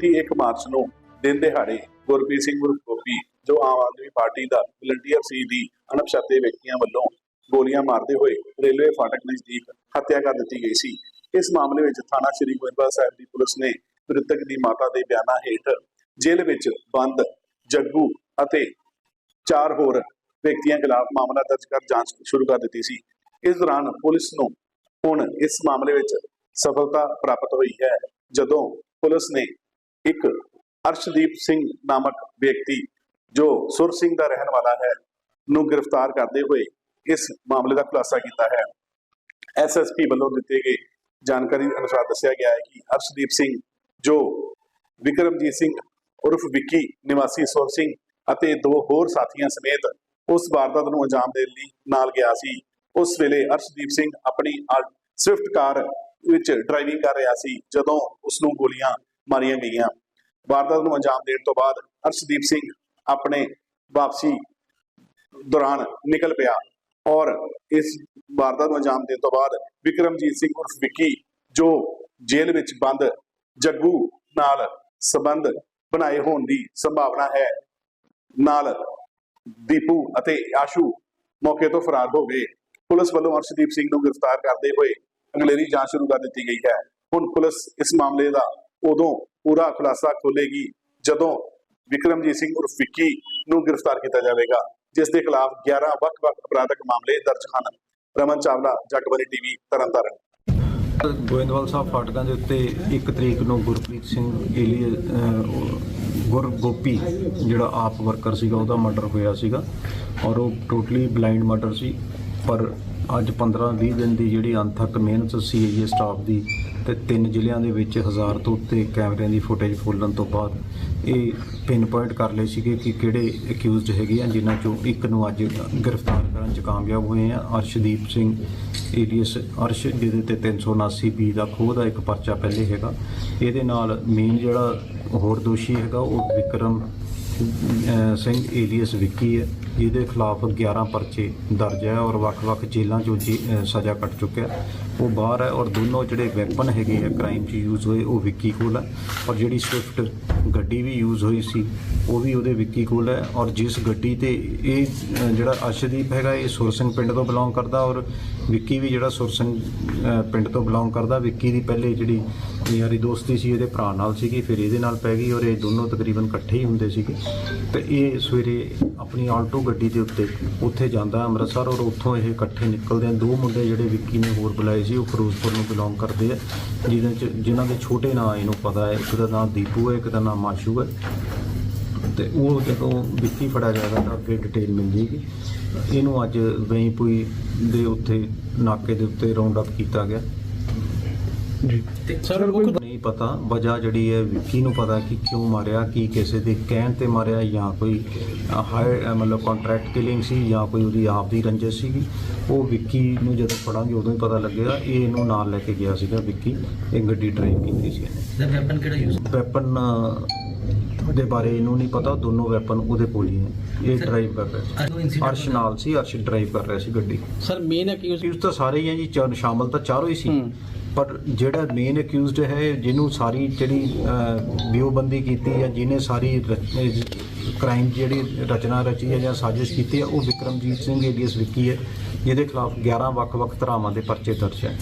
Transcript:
ਬੀਤੀ 1 ਮਾਰਚ ਨੂੰ ਦਿਨ ਦਿਹਾੜੇ ਗੁਰਪ੍ਰੀਤ ਸਿੰਘ ਉਰਫ ਜੋ ਆਮ ਆਦਮੀ ਪਾਰਟੀ ਦਾ ਵਲੰਟੀਅਰ ਸੀ ਦੀ ਅਣਪਛਾਤੇ ਵਿਅਕਤੀਆਂ ਵੱਲੋਂ ਗੋਲੀਆਂ ਮਾਰਦੇ ਹੋਏ ਰੇਲਵੇ ਫਾਟਕ ਨਜ਼ਦੀਕ ਹੱਤਿਆ ਕਰ ਦਿੱਤੀ ਗਈ ਸੀ। ਇਸ ਮਾਮਲੇ ਵਿੱਚ ਥਾਣਾ ਸ਼੍ਰੀ ਗੋਇੰਦਵਾਲ ਸਾਹਿਬ ਦੀ ਪੁਲਿਸ ਨੇ ਮ੍ਰਿਤਕ ਦੀ ਮਾਤਾ ਦੇ ਬਿਆਨਾਂ ਹੇਠ ਜੇਲ੍ਹ ਵਿੱਚ ਬੰਦ, ਜੱਗੂ ਅਤੇ ਚਾਰ ਹੋਰ ਵਿਅਕਤੀਆਂ ਖਿਲਾਫ ਮਾਮਲਾ ਦਰਜ ਕਰ ਜਾਂਚ ਸ਼ੁਰੂ ਕਰ ਦਿੱਤੀ ਸੀ। ਇਸ ਦੌਰਾਨ ਪੁਲਿਸ ਨੂੰ ਹੁਣ ਇਸ ਮਾਮਲੇ ਵਿੱਚ ਸਫਲਤਾ ਪ੍ਰਾਪਤ ਹੋਈ ਹੈ, ਜਦੋਂ ਪੁਲਿਸ ਨੇ ਇੱਕ ਅਰਸ਼ਦੀਪ ਸਿੰਘ ਨਾਮਕ ਵਿਅਕਤੀ, ਜੋ ਸੁਰ ਸਿੰਘ ਦਾ ਰਹਿਣ ਵਾਲਾ ਹੈ, ਨੂੰ ਗ੍ਰਿਫਤਾਰ ਕਰਦੇ ਹੋਏ ਇਸ ਮਾਮਲੇ ਦਾ ਖੁਲਾਸਾ ਕੀਤਾ ਹੈ। ਐਸਐਸਪੀ ਵੱਲੋਂ ਦਿੱਤੇ ਗਏ ਜਾਣਕਾਰੀ ਅਨੁਸਾਰ ਦੱਸਿਆ ਗਿਆ ਹੈ ਕਿ ਅਰਸ਼ਦੀਪ ਸਿੰਘ, ਜੋ ਵਿਕਰਮਜੀਤ ਸਿੰਘ ਉਰਫ ਵਿੱਕੀ, ਨਿਵਾਸੀ ਸੁਰ ਸਿੰਘ ਅਤੇ ਦੋ ਹੋਰ ਸਾਥੀਆਂ ਸਮੇਤ ਉਸ ਵਾਰਦਾਤ ਨੂੰ ਅੰਜਾਮ ਦੇਣ ਲਈ ਨਾਲ ਗਿਆ ਸੀ, ਉਸ ਵੇਲੇ ਅਰਸ਼ਦੀਪ ਸਿੰਘ ਆਪਣੀ ਸਵਿਫਟ ਕਾਰ ਵਿੱਚ ਡਰਾਈਵਿੰਗ ਕਰ ਰਿਹਾ ਸੀ, ਜਦੋਂ ਉਸ ਨੂੰ ਗੋਲੀਆਂ ਮਾਰੀਆਂ ਗਈਆਂ। ਵਾਰਦਾਤ ਨੂੰ ਅੰਜਾਮ ਦੇਣ ਤੋਂ ਬਾਅਦ ਅਰਸ਼ਦੀਪ ਸਿੰਘ ਆਪਣੇ ਵਾਪਸੀ ਦੌਰਾਨ ਨਿਕਲ ਪਿਆ ਔਰ ਇਸ ਵਾਰਦਾਤ ਨੂੰ ਅੰਜਾਮ ਦੇਣ ਤੋਂ ਬਾਅਦ ਵਿਕਰਮਜੀਤ ਸਿੰਘ ਉਰਫ ਵਿੱਕੀ, ਜੋ ਜੇਲ੍ਹ ਵਿੱਚ ਬੰਦ ਜੱਗੂ ਨਾਲ ਸਬੰਧ ਬਣਾਏ ਹੋਣ ਦੀ ਸੰਭਾਵਨਾ ਹੈ, ਨਾਲ ਦੀਪੂ ਅਤੇ ਆਸ਼ੂ ਮੌਕੇ ਤੋਂ ਫਰਾਰ ਹੋ ਗਏ। ਪੁਲਿਸ ਵੱਲੋਂ ਅਰਸ਼ਦੀਪ ਸਿੰਘ ਨੂੰ ਗ੍ਰਿਫਤਾਰ ਕਰਦੇ ਹੋਏ ਅਗਲੇਰੀ ਜਾਂਚ ਸ਼ੁਰੂ ਕਰ ਦਿੱਤੀ ਗਈ ਹੈ। ਹੁਣ ਪੁਲਿਸ ਇਸ ਮਾਮਲੇ ਦਾ ਉਦੋਂ ਪੂਰਾ ਖੁਲਾਸਾ ਖੋਲੇਗੀ ਜਦੋਂ ਵਿਕਰਮਜੀਤ ਸਿੰਘ ਉਰਫ ਵਿੱਕੀ ਨੂੰ ਗ੍ਰਿਫਤਾਰ ਕੀਤਾ ਜਾਵੇਗਾ, ਜਿਸ ਦੇ ਖਿਲਾਫ 11 ਵੱਖ-ਵੱਖ ਅਪਰਾਧਕ ਮਾਮਲੇ ਦਰਜ ਹਨ। ਰਮਨ ਚਾਵਲਾ ਜਗਬਨੀ ਟੀਵੀ, ਤਰਨਤਾਰਨ। ਗੋਇੰਦਵਾਲ ਸਾਹਿਬ ਫਾਟਕਾਂ ਦੇ ਉੱਤੇ 1 ਤਰੀਕ ਨੂੰ ਗੁਰਪ੍ਰੀਤ ਸਿੰਘ ਏਲੀ ਗੁਰ ਗੋਪੀ ਜਿਹੜਾ ਆਪ ਵਰਕਰ ਸੀਗਾ, ਉਹਦਾ ਮਰਡਰ ਹੋਇਆ ਸੀਗਾ ਔਰ ਉਹ ਟੋਟਲੀ ਬਲਾਈਂਡ ਮਰਡਰ ਸੀ। ਪਰ ਅੱਜ 15-20 ਦਿਨ ਦੀ ਜਿਹੜੀ ਅਣਥੱਕ ਮਿਹਨਤ ਸੀਆਈਏ ਸਟਾਫ ਦੀ ਤੇ ਤਿੰਨ ਜ਼ਿਲ੍ਹਿਆਂ ਦੇ ਵਿੱਚ ਹਜ਼ਾਰ ਤੋਂ ਉੱਤੇ ਕੈਮਰਿਆਂ ਦੀ ਫੁਟੇਜ ਫੋਲਣ ਤੋਂ ਬਾਅਦ ਇਹ ਪਿੰਨ ਪੁਆਇੰਟ ਕਰ ਲਏ ਸੀਗੇ ਕਿ ਕਿਹੜੇ ਅਕਿਊਜ਼ਡ ਹੈਗੇ ਆ, ਜਿਨ੍ਹਾਂ ਚੋਂ ਇੱਕ ਨੂੰ ਅੱਜ ਗ੍ਰਿਫਤਾਰ ਕਰਨ 'ਚ ਕਾਮਯਾਬ ਹੋਏ ਆ। ਅਰਸ਼ਦੀਪ ਸਿੰਘ ਏਲੀਅਸ ਅਰਸ਼, ਜਿਹਦੇ ਤੇ 379 ਬੀ ਦਾ ਖੋਹ ਦਾ ਇੱਕ ਪਰਚਾ ਪਹਿਲੇ ਹੈਗਾ। ਇਹਦੇ ਨਾਲ ਮੇਨ ਜਿਹੜਾ ਹੋਰ ਦੋਸ਼ੀ ਹੈਗਾ, ਉਹ ਵਿਕਰਮ ਸਿੰਘ ਏਲੀਅਸ ਵਿੱਕੀ ਹੈ, ਜਿਹਦੇ ਖਿਲਾਫ 11 ਪਰਚੇ ਦਰਜ ਹੈ ਔਰ ਵੱਖ-ਵੱਖ ਜੇਲ੍ਹਾਂ 'ਚੋਂ ਜੇ- ਸਜ਼ਾ ਕੱਟ ਚੁੱਕਿਆ ਉਹ ਬਾਹਰ ਹੈ ਔਰ ਦੋਨੋਂ ਜਿਹੜੇ ਵੈਪਨ ਹੈਗੇ ਆ ਕ੍ਰਾਈਮ 'ਚ ਯੂਜ਼ ਹੋਏ, ਉਹ ਵਿੱਕੀ ਕੋਲ ਹੈ ਔਰ ਜਿਹੜੀ ਸਵਿਫਟ ਗੱਡੀ ਵੀ ਯੂਜ਼ ਹੋਈ ਸੀ, ਉਹ ਵੀ ਉਹਦੇ ਵਿੱਕੀ ਕੋਲ ਹੈ ਔਰ ਜਿਸ ਗੱਡੀ ਤੇ ਇਹ ਜਿਹੜਾ ਅਰਸ਼ਦੀਪ ਹੈਗਾ, ਇਹ ਸੁਰ ਪਿੰਡ ਤੋਂ ਬਿਲੋਂਗ ਕਰਦਾ ਔਰ ਵਿੱਕੀ ਵੀ ਜਿਹੜਾ ਸੁਰ ਪਿੰਡ ਤੋਂ ਬਿਲੋਂਗ ਕਰਦਾ, ਵਿੱਕੀ ਦੀ ਪਹਿਲੇ ਜਿਹੜੀ ਯਾਰੀ ਦੋਸਤੀ ਸੀ, ਇਹਦੇ ਭਰਾ ਨਾਲ ਸੀਗੀ, ਫਿਰ ਇਹਦੇ ਨਾਲ ਪੈ ਗਈ ਔਰ ਇਹ ਦੋਨੋਂ ਤਕਰੀਬਨ ਇਕੱਠੇ ਹੀ ਹੁੰਦੇ ਸੀਗੇ। ਤੇ ਇਹ ਸਵੇਰੇ ਆਪਣੀ ਆਲਟੋ ਗੱਡੀ ਦੇ ਉੱਤੇ ਉੱਥੇ ਜਾਂਦਾ ਅੰਮ੍ਰਿਤਸਰ ਔਰ ਉੱਥੋਂ ਇਹ ਇਕੱਠੇ ਨਿਕਲਦੇ ਆ। ਦੋ ਮੁੰਡੇ ਜਿਹੜੇ ਵਿੱਕੀ ਨੇ ਹੋਰ ਬੁਲਾਏ ਸੀ, ਉਹ ਫਿਰੋਜ਼ਪੁਰ ਨੂੰ ਬਿਲੋਂਗ ਕਰਦੇ ਆ, ਜਿਹਦੇ ਚ ਜਿਨ੍ਹਾਂ ਦੇ ਛੋਟੇ ਨਾਂ ਇਹਨੂੰ ਪਤਾ ਹੈ। ਇੱਕ ਦਾ ਨਾਮ ਦੀਪੂ ਹੈ, ਇੱਕ ਦਾ ਨਾਮ ਮਾਸ਼ੂ ਹੈ। ਤੇ ਉਹ ਜਦੋਂ ਵਿੱਕੀ ਫੜਾ ਜਾਏਗਾ ਤਾਂ ਅੱਗੇ ਡਿਟੇਲ ਮਿਲ ਜੇਗੀ ਇਹਨੂੰ ਅੱਜ ਵੈਂਪੂਈ ਦੇ ਉੱਤੇ ਨਾਕੇ ਦੇ ਉੱਤੇ ਰਾਉਂਡ ਅਪ ਕੀਤਾ ਗਿਆ। ਤੇ ਸਰ ਮੁੱਖ ਨਹੀਂ ਪਤਾ ਵਜ੍ਹਾ ਜਿਹੜੀ ਹੈ ਵਿੱਕੀ ਨੂੰ ਪਤਾ ਕਿ ਕਿਉਂ ਮਾਰਿਆ ਕੀ ਕਿਸੇ ਦੇ ਕਹਿਣ ਤੇ ਮਾਰਿਆ ਜਾਂ ਕੋਈ ਹਾਇਰ ਮਤਲਬ ਕੰਟਰੈਕਟ ਕਿਲਿੰਗ ਸੀ ਜਾਂ ਕੋਈ ਉਹਦੀ ਆਪ ਦੀ ਰੰਜਿਸ਼ ਸੀਗੀ। ਉਹ ਵਿੱਕੀ ਨੂੰ ਜਦੋਂ ਫੜਾਂਗੇ ਉਦੋਂ ਹੀ ਪਤਾ ਲੱਗੇਗਾ। ਇਹ ਇਹਨੂੰ ਨਾਲ ਲੈ ਕੇ ਗਿਆ ਸੀਗਾ ਵਿੱਕੀ ਇਹ ਗੱਡੀ ਡਰਾਈਵ ਕੀਤੀ ਸੀ ਇਹਨੇ। ਸਰ ਵੈਪਨ ਕਿਹੜਾ ਯੂਜ਼ ਵੈਪਨ ਦੇ ਬਾਰੇ ਇਹਨੂੰ ਨਹੀਂ ਪਤਾ ਦੋਨੋਂ ਵੈਪਨ ਉਹਦੇ ਕੋਲ ਹੀ ਹੈ। ਇਹ ਡਰਾਈਵ ਕਰ ਰਿਹਾ ਸੀ। ਅਰਸ਼ ਨਾਲ ਸੀ ਅਰਸ਼ ਡਰਾਈਵ ਕਰ ਰਿਹਾ ਸੀ ਗੱਡੀ। ਸਰ ਮੇਨ ਅਕਿਊਜ਼ ਅਕਿਊਜ਼ ਤਾਂ ਸਾਰੇ ਹੀ ਆ ਜੀ ਚਾਰ ਸ਼ਾਮਲ ਤਾਂ ਚਾਰੋਂ ਹੀ ਸੀ। ਹੂੰ। ਪਰ ਜਿਹੜਾ ਮੇਨ ਅਕਿਊਜ਼ਡ ਹੈ, ਜਿਹਨੂੰ ਸਾਰੀ ਜਿਹੜੀ ਵਿਊਬੰਦੀ ਕੀਤੀ ਜਾਂ ਜਿਹਨੇ ਸਾਰੀ ਕ੍ਰਾਈਮ ਜਿਹੜੀ ਰਚਨਾ ਰਚੀ ਹੈ ਜਾਂ ਸਾਜ਼ਿਸ਼ ਕੀਤੀ ਹੈ, ਉਹ ਵਿਕਰਮਜੀਤ ਸਿੰਘ ਏਲੀਅਸ ਵਿੱਕੀ ਹੈ, ਜਿਹਦੇ ਖਿਲਾਫ 11 ਵੱਖ-ਵੱਖ ਧਾਰਾਵਾਂ ਦੇ ਪਰਚੇ ਦਰਜ ਹੈ।